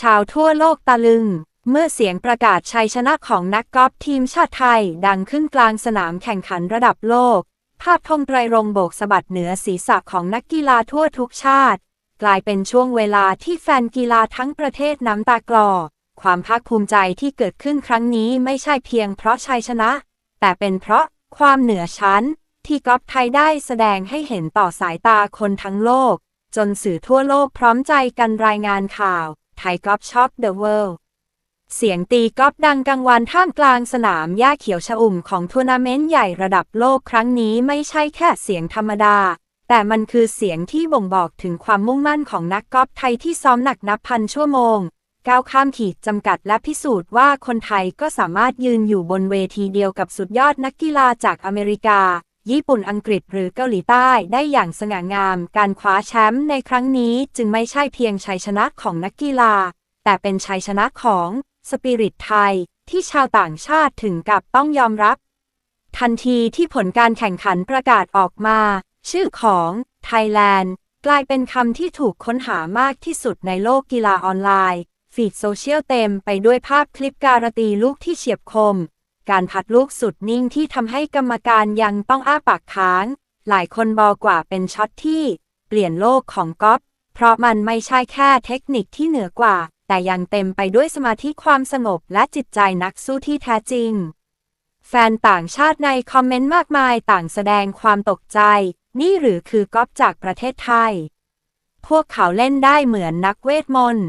ชาวทั่วโลกตะลึง เมื่อเสียงประกาศชัยชนะของนักกอล์ฟทีมชาติไทย ดังขึ้นกลางสนามแข่งขันระดับโลก ภาพธงไตรรงโบกสะบัดเหนือศีรษะของนักกีฬาทั่วทุกชาติ กลายเป็นช่วงเวลาที่แฟนกีฬาทั้งประเทศน้ำตากลอ ความภาคภูมิใจที่เกิดขึ้นครั้งนี้ไม่ใช่เพียงเพราะชัยชนะ แต่เป็นเพราะความเหนือชั้น ที่กอล์ฟไทยได้แสดงให้เห็นต่อสายตาคนทั้งโลก จนสื่อทั่วโลกพร้อมใจกันรายงานข่าว ไทยกอล์ฟช็อกเดอะเวิลด์เสียงตีกอล์ฟดังกลางวันท่ามกลางสนามหญ้าเขียวชอุ่มของทัวร์นาเมนต์ใหญ่ระดับโลกครั้งนี้ไม่ใช่แค่เสียงธรรมดา แต่มันคือเสียงที่บ่งบอกถึงความมุ่งมั่นของนักกอล์ฟไทยที่ซ้อมหนักนับพันชั่วโมง ก้าวข้ามขีดจำกัดและพิสูจน์ว่าคนไทยก็สามารถยืนอยู่บนเวทีเดียวกับสุดยอดนักกีฬาจากอเมริกา ญี่ปุ่นอังกฤษหรือเกาหลีใต้ได้อย่างสง่างาม การคว้าแชมป์ในครั้งนี้จึงไม่ใช่เพียงชัยชนะของนักกีฬา แต่เป็นชัยชนะของสปิริตไทย ที่ชาวต่างชาติถึงกับต้องยอมรับ ทันทีที่ผลการแข่งขันประกาศออกมา ชื่อของไทยแลนด์กลายเป็นคำที่ถูกค้นหามากที่สุดในโลกกีฬาออนไลน์ ฟีดโซเชียลเต็มไปด้วยภาพคลิปการตีลูกที่เฉียบคม การพัดลูกสุดนิ่งที่ทำให้กรรมการยังต้องอ้าปากค้าง หลายคนบอกว่าเป็นช็อตที่ เปลี่ยนโลกของกอล์ฟเพราะมันไม่ใช่แค่เทคนิคที่เหนือกว่า แต่ยังเต็มไปด้วยสมาธิความสงบและจิตใจนักสู้ที่แท้จริง แฟนต่างชาติในคอมเมนต์มากมายต่างแสดงความตกใจ นี่หรือคือกอล์ฟจากประเทศไทย พวกเขาเล่นได้เหมือนนักเวทมนต์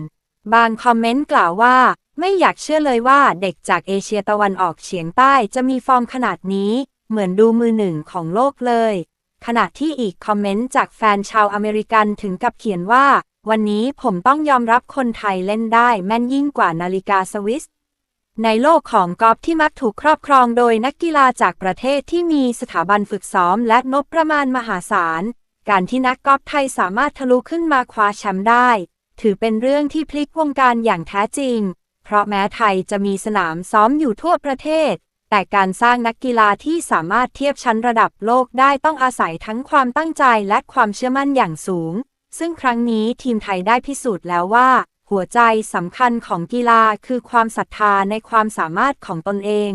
บางคอมเมนต์กล่าวว่า ไม่อยากเชื่อเลยว่าเด็กจากเอเชียตะวันออกเฉียงใต้จะมีฟอร์มขนาดนี้ เหมือนดูมือหนึ่งของโลกเลย ขณะที่อีกคอมเมนต์จากแฟนชาวอเมริกันถึงกับเขียนว่า วันนี้ผมต้องยอมรับคนไทยเล่นได้แม่นยิ่งกว่านาฬิกาสวิส ในโลกของกอล์ฟที่มักถูกครอบครองโดยนักกีฬาจากประเทศที่มีสถาบันฝึกซ้อมและงบประมาณมหาศาล การที่นักกอล์ฟไทยสามารถทะลุขึ้นมาคว้าแชมป์ได้ ถือเป็นเรื่องที่พลิกวงการอย่างแท้จริง ราะแม้ไทยจะมีสนามซ้อมอยู่ทั่วประเทศ แต่การสร้างนักกีฬาที่สามารถเทียบชั้นระดับโลกได้ต้องอาศัยทั้งความตั้งใจและความเชื่อมั่นอย่างสูง ซึ่งครั้งนี้ทีมไทยได้พิสูจน์แล้วว่า หัวใจสำคัญของกีฬาคือความศรัทธาในความสามารถของตนเอง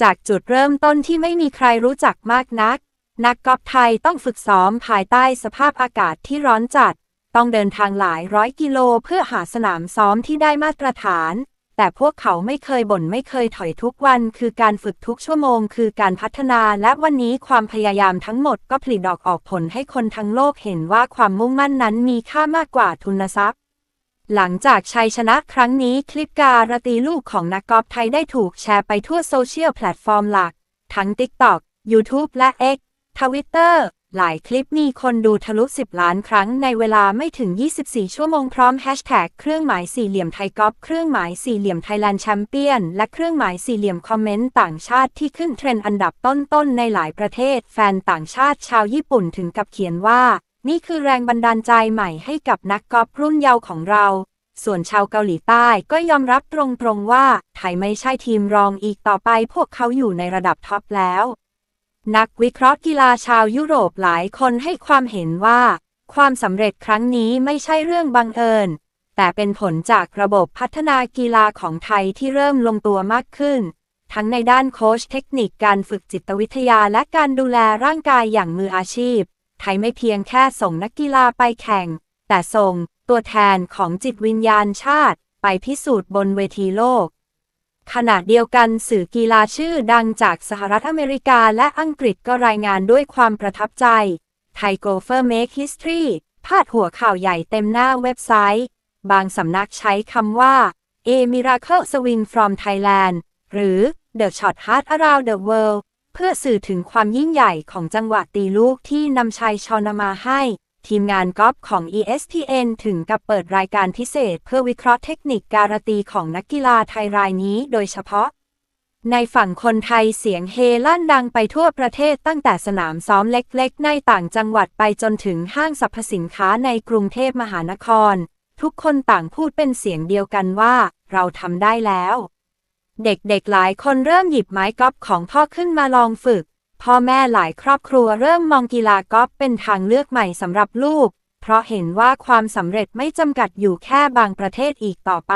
จากจุดเริ่มต้นที่ไม่มีใครรู้จักมากนัก นักกอล์ฟไทยต้องฝึกซ้อมภายใต้สภาพอากาศที่ร้อนจัด ต้องเดินทางหลายร้อยกิโลเพื่อหาสนามซ้อมที่ได้มาตรฐาน แต่พวกเขาไม่เคยบ่นไม่เคยถอยทุกวัน คือการฝึกทุกชั่วโมง คือการพัฒนาและวันนี้ความพยายามทั้งหมดก็ผลิดอกออกผลให้คนทั้งโลกเห็นว่าความมุ่งมั่นนั้นมีค่ามากกว่าทุนทรัพย์หลังจากชัยชนะครั้งนี้คลิปการตีลูกของนักกอล์ฟไทยได้ถูกแชร์ไปทั่วโซเชียลแพลตฟอร์มหลัก ทั้ง TikTok YouTube และ X Twitter หลายคลิปมีคนดูทะลุ 10 ล้านครั้งในเวลาไม่ถึง 24 ชั่วโมงพร้อมแฮชแท็กเครื่องหมายสี่เหลี่ยมไทยกอล์ฟเครื่องหมายสี่เหลี่ยมไทยแลนด์แชมเปี้ยน และเครื่องหมายสี่เหลี่ยมคอมเมนต์ต่างชาติที่ขึ้นเทรนด์อันดับต้นๆในหลายประเทศ แฟนต่างชาติชาวญี่ปุ่นถึงกับเขียนว่า นี่คือแรงบันดาลใจใหม่ให้กับนักกอล์ฟรุ่นเยาว์ของเรา ส่วนชาวเกาหลีใต้ก็ยอมรับตรงๆว่าไทยไม่ใช่ทีมรองอีกต่อไป พวกเขาอยู่ในระดับท็อปแล้ว นักวิเคราะห์กีฬาชาวยุโรปหลายคนให้ความเห็นว่า ความสำเร็จครั้งนี้ไม่ใช่เรื่องบังเอิญ แต่เป็นผลจากระบบพัฒนากีฬาของไทยที่เริ่มลงตัวมากขึ้น ทั้งในด้านโค้ชเทคนิคการฝึกจิตวิทยาและการดูแลร่างกายอย่างมืออาชีพ ไทยไม่เพียงแค่ส่งนักกีฬาไปแข่ง แต่ส่งตัวแทนของจิตวิญญาณชาติ ไปพิสูจน์บนเวทีโลก ขณะเดียวกันสื่อกีฬาชื่อดังจากสหรัฐอเมริกาและอังกฤษก็รายงานด้วยความประทับใจ ไทยโกเฟอร์เมคฮิสทรีพาดหัวข่าวใหญ่เต็มหน้าเว็บไซต์ บางสำนักใช้คำว่า A Miracle Swing from Thailand หรือ The Shot Heart Around the World เพื่อสื่อถึงความยิ่งใหญ่ของจังหวะตีลูกที่นำชัยชอนมาให้ ทีมงานกอล์ฟของ ESPN ถึงกับเปิดรายการพิเศษเพื่อวิเคราะห์เทคนิคการตีของนักกีฬาไทยรายนี้โดยเฉพาะ ในฝั่งคนไทยเสียงเฮลั่นดังไปทั่วประเทศตั้งแต่สนามซ้อมเล็กๆ ในต่างจังหวัดไปจนถึงห้างสรรพสินค้าในกรุงเทพมหานคร ทุกคนต่างพูดเป็นเสียงเดียวกันว่า เราทำได้แล้ว เด็กๆหลายคนเริ่มหยิบไม้กอล์ฟของพ่อขึ้นมาลองฝึก พ่อแม่หลายครอบครัวเริ่มมองกีฬากอล์ฟเป็นทางเลือกใหม่สำหรับลูก เพราะเห็นว่าความสำเร็จไม่จำกัดอยู่แค่บางประเทศอีกต่อไป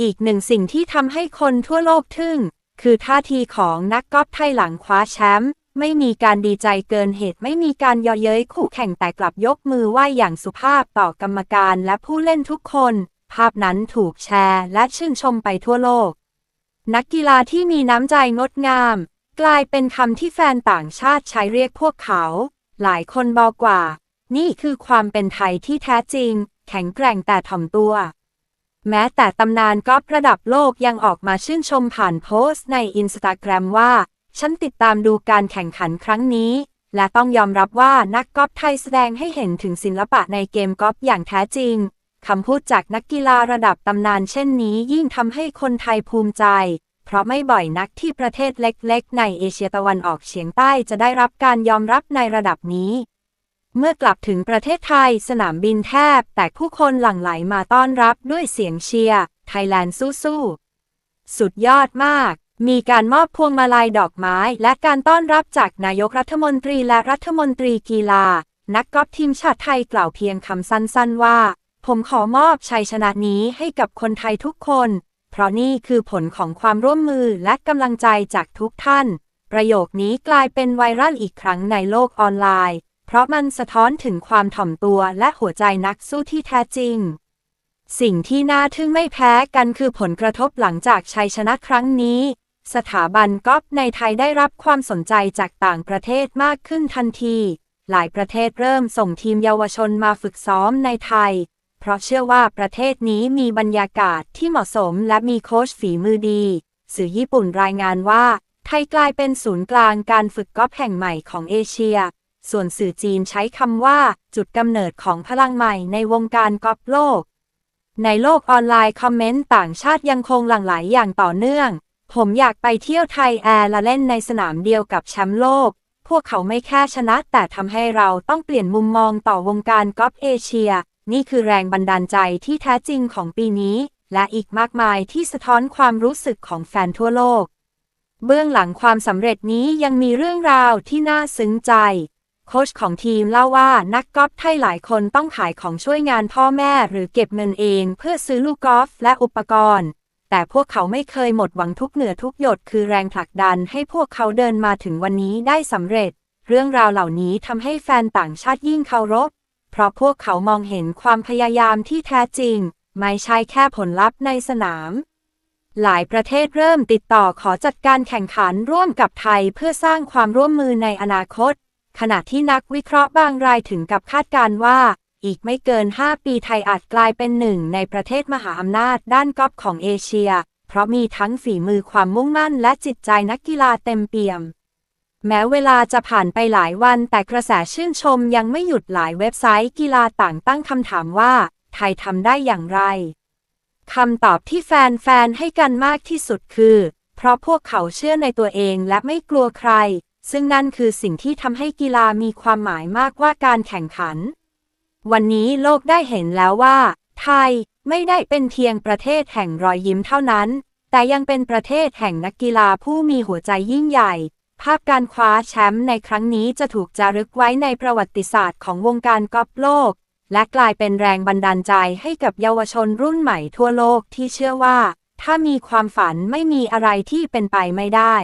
อีกหนึ่งสิ่งที่ทำให้คนทั่วโลกทึ่ง คือท่าทีของนักกอล์ฟไทยหลังคว้าแชมป์ไม่มีการดีใจเกินเหตุไม่มีการย่อเย้ยคู่แข่งแต่กลับยกมือไหว้อย่างสุภาพต่อกรรมการและผู้เล่นทุกคน ภาพนั้นถูกแชร์และชื่นชมไปทั่วโลก นักกีฬาที่มีน้ำใจงดงาม กลายเป็นคำที่แฟนต่างชาติใช้เรียกพวกเขา หลายคนบอกว่า นี่คือความเป็นไทยที่แท้จริง แข็งแกร่งแต่ถ่อมตัว แม้แต่ตำนานกอล์ฟระดับโลกยังออกมาชื่นชมผ่านโพสต์ในอินสตาแกรมว่า ฉันติดตามดูการแข่งขันครั้งนี้ และต้องยอมรับว่านักกอล์ฟไทยแสดงให้เห็นถึงศิลปะในเกมกอล์ฟอย่างแท้จริงคำพูดจากนักกีฬาระดับตำนานเช่นนี้ยิ่งทำให้คนไทยภูมิใจ เพราะไม่บ่อยนักที่ประเทศเล็กๆ ในเอเชียตะวันออกเฉียงใต้จะได้รับการยอมรับในระดับนี้ เมื่อกลับถึงประเทศไทยสนามบินแทบ แต่ผู้คนหลั่งไหลมาต้อนรับด้วยเสียงเชียร์ไทยแลนด์สู้ๆ สุดยอดมาก มีการมอบพวงมาลัยดอกไม้ และการต้อนรับจากนายกรัฐมนตรีและรัฐมนตรีกีฬา นักกอล์ฟทีมชาติไทยกล่าวเพียงคำสั้นๆว่า ผมขอมอบชัยชนะนี้ให้กับคนไทยทุกคน เพราะนี่คือผลของความร่วมมือและกำลังใจจากทุกท่าน ประโยคนี้กลายเป็นไวรัลอีกครั้งในโลกออนไลน์ เพราะมันสะท้อนถึงความถ่อมตัวและหัวใจนักสู้ที่แท้จริง สิ่งที่น่าทึ่งไม่แพ้กันคือผลกระทบหลังจากชัยชนะครั้งนี้ สถาบันกอล์ฟในไทยได้รับความสนใจจากต่างประเทศมากขึ้นทันที หลายประเทศเริ่มส่งทีมเยาวชนมาฝึกซ้อมในไทย เพราะเชื่อว่าประเทศนี้มีบรรยากาศที่เหมาะสมและมีโค้ชฝีมือดี สื่อญี่ปุ่นรายงานว่า ไทยกลายเป็นศูนย์กลางการฝึกกอล์ฟแห่งใหม่ของเอเชีย ส่วนสื่อจีนใช้คำว่า จุดกำเนิดของพลังใหม่ในวงการกอล์ฟโลก ในโลกออนไลน์คอมเมนต์ต่างชาติยังคงหลั่งไหลอย่างต่อเนื่อง ผมอยากไปเที่ยวไทยแอร์และเล่นในสนามเดียวกับแชมป์โลก พวกเขาไม่แค่ชนะแต่ทำให้เราต้องเปลี่ยนมุมมองต่อวงการกอล์ฟเอเชีย นี่คือแรงบันดาลใจที่แท้จริงของปีนี้ และอีกมากมายที่สะท้อนความรู้สึกของแฟนทั่วโลก เบื้องหลังความสำเร็จนี้ยังมีเรื่องราวที่น่าซึ้งใจ โค้ชของทีมเล่าว่านักกอล์ฟไทยหลายคนต้องขายของช่วยงานพ่อแม่หรือเก็บเงินเองเพื่อซื้อลูกกอล์ฟและอุปกรณ์ แต่พวกเขาไม่เคยหมดหวังทุกเหนือทุกหยดคือแรงผลักดันให้พวกเขาเดินมาถึงวันนี้ได้สำเร็จ เรื่องราวเหล่านี้ทำให้แฟนต่างชาติยิ่งเคารพ เพราะพวกเขามองเห็นความพยายามที่แท้จริง ไม่ใช่แค่ผลลัพธ์ในสนาม หลายประเทศเริ่มติดต่อขอจัดการแข่งขันร่วมกับไทยเพื่อสร้างความร่วมมือในอนาคต ขณะที่นักวิเคราะห์บางรายถึงกับคาดการณ์ว่า อีกไม่เกิน 5 ปีไทยอาจกลายเป็นหนึ่งในประเทศมหาอำนาจด้านกอล์ฟของเอเชีย เพราะมีทั้งฝีมือความมุ่งมั่นและจิตใจนักกีฬาเต็มเปี่ยม แม้เวลาจะผ่านไปหลายวันแต่กระแสชื่นชมยังไม่หยุดหลายเว็บไซต์กีฬาต่างตั้งคำถามว่า ไทยทำได้อย่างไร คำตอบที่แฟนๆ ให้กันมากที่สุดคือ เพราะพวกเขาเชื่อในตัวเองและไม่กลัวใคร ซึ่งนั่นคือสิ่งที่ทำให้กีฬามีความหมายมากกว่าการแข่งขัน วันนี้โลกได้เห็นแล้วว่า ไทยไม่ได้เป็นเพียงประเทศแห่งรอยยิ้มเท่านั้น แต่ยังเป็นประเทศแห่งนักกีฬาผู้มีหัวใจยิ่งใหญ่ ภาพการคว้าแชมป์ในครั้งนี้จะถูกจารึกไว้ในประวัติศาสตร์ของวงการกอล์ฟโลก และกลายเป็นแรงบันดาลใจให้กับเยาวชนรุ่นใหม่ทั่วโลกที่เชื่อว่า ถ้ามีความฝันไม่มีอะไรที่เป็นไปไม่ได้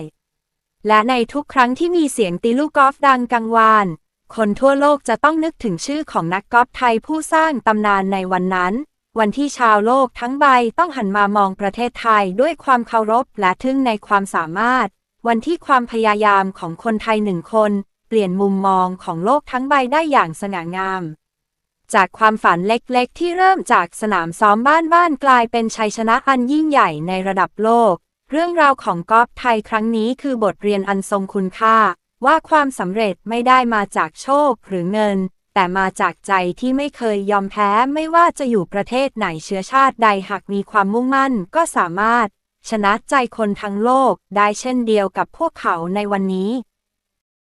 และในทุกครั้งที่มีเสียงตีลูกกอล์ฟดังกังวาน คนทั่วโลกจะต้องนึกถึงชื่อของนักกอล์ฟไทยผู้สร้างตำนานในวันนั้น วันที่ชาวโลกทั้งใบต้องหันมามองประเทศไทยด้วยความเคารพและทึ่งในความสามารถ วันที่ความพยายามของคนไทยหนึ่งคน เปลี่ยนมุมมองของโลกทั้งใบได้อย่างสง่างาม จากความฝันเล็กๆ ที่เริ่มจากสนามซ้อมบ้านๆกลายเป็นชัยชนะอันยิ่งใหญ่ในระดับโลก เรื่องราวของกอล์ฟไทยครั้งนี้คือบทเรียนอันทรงคุณค่า ว่าความสำเร็จไม่ได้มาจากโชคหรือเงิน แต่มาจากใจที่ไม่เคยยอมแพ้ไม่ว่าจะอยู่ประเทศไหนเชื้อชาติใดหากมีความมุ่งมั่นก็สามารถ ชนะใจคนทั้งโลกได้เช่นเดียวกับพวกเขาในวันนี้